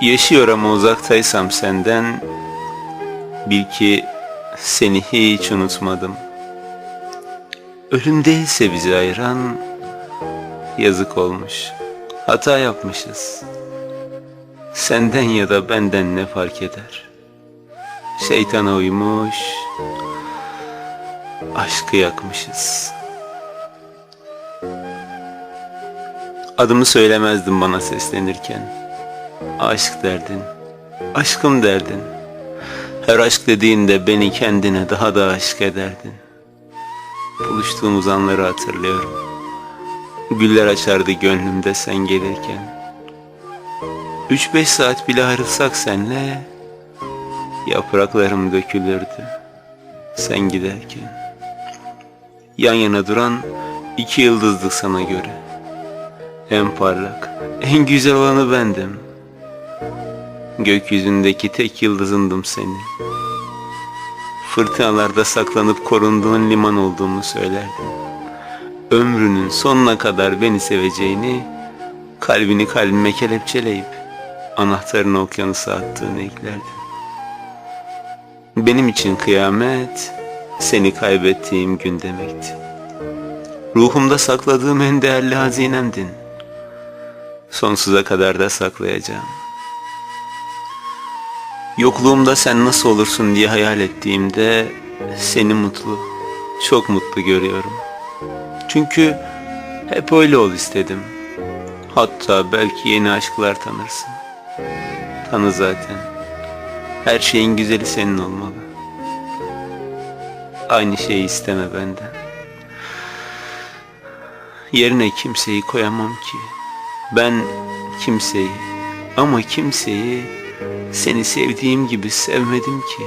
Yaşıyor ama uzaktaysam senden Bil ki seni hiç unutmadım. Ölüm değilse bizi ayıran Yazık olmuş. Hata yapmışız. Senden ya da benden ne fark eder? Şeytana uymuş Aşkı yakmışız. Adımı söylemezdin bana seslenirken Aşk derdin, aşkım derdin. Her aşk dediğinde beni kendine daha da aşk ederdin. Buluştuğumuz anları hatırlıyorum. Güller açardı gönlümde sen gelirken. Üç beş saat bile ayrılsak senle, yapraklarım dökülürdü sen giderken. Yan yana duran iki yıldızdık sana göre. En parlak, en güzel olanı bendim. Gökyüzündeki tek yıldızındım senin. Fırtınalarda saklanıp korunduğun liman olduğumu söylerdin. Ömrünün sonuna kadar beni seveceğini, kalbini kalbime kelepçeleyip anahtarını okyanusa attığını eklerdin. Benim için kıyamet, seni kaybettiğim gün demekti. Ruhumda sakladığım en değerli hazinemdin. Sonsuza kadar da saklayacağım. Yokluğumda sen nasıl olursun diye hayal ettiğimde seni mutlu, çok mutlu görüyorum. Çünkü hep öyle ol istedim. Hatta belki yeni aşklar tanırsın. Tanı zaten. Her şeyin güzeli senin olmalı. Aynı şeyi isteme benden. Yerine kimseyi koyamam ki. Ben kimseyi ama kimseyi seni sevdiğim gibi sevmedim ki.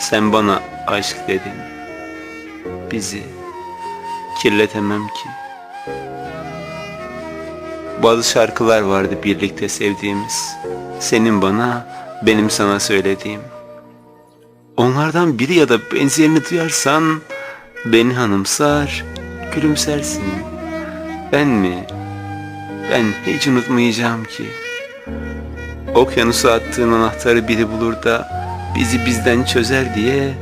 Sen bana aşk dedin. Bizi kirletemem ki. Bazı şarkılar vardı birlikte sevdiğimiz. Senin bana, benim sana söylediğim. Onlardan biri ya da benzerini duyarsan beni hanımsar, gülümsersin. Ben mi? Ben hiç unutmayacağım ki. Okyanusa attığın anahtarı biri bulur da bizi bizden çözer diye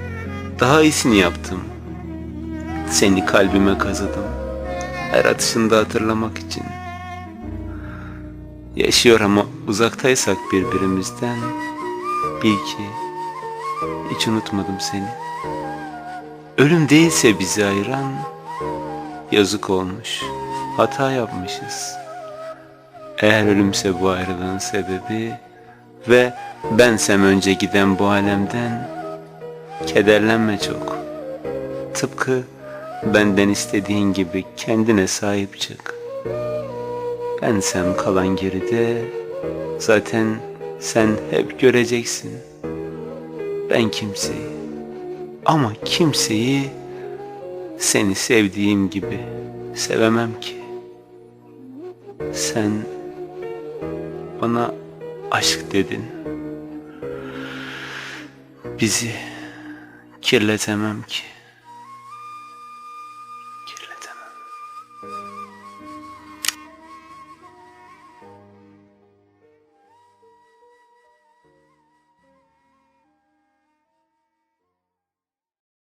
daha iyisini yaptım. Seni kalbime kazıdım. Her atışında hatırlamak için. Yaşıyor ama uzaktaysak birbirimizden bil ki hiç unutmadım seni. Ölüm değilse bizi ayıran yazık olmuş. Hata yapmışız. Eğer ölümse bu ayrılığın sebebi ve bensem önce giden bu alemden kederlenme çok. Tıpkı benden istediğin gibi kendine sahip çık. Bensem kalan geride zaten sen hep göreceksin. Ben kimseyi ama kimseyi seni sevdiğim gibi sevemem ki. Sen bana aşk dedin. Bizi kirletemem ki.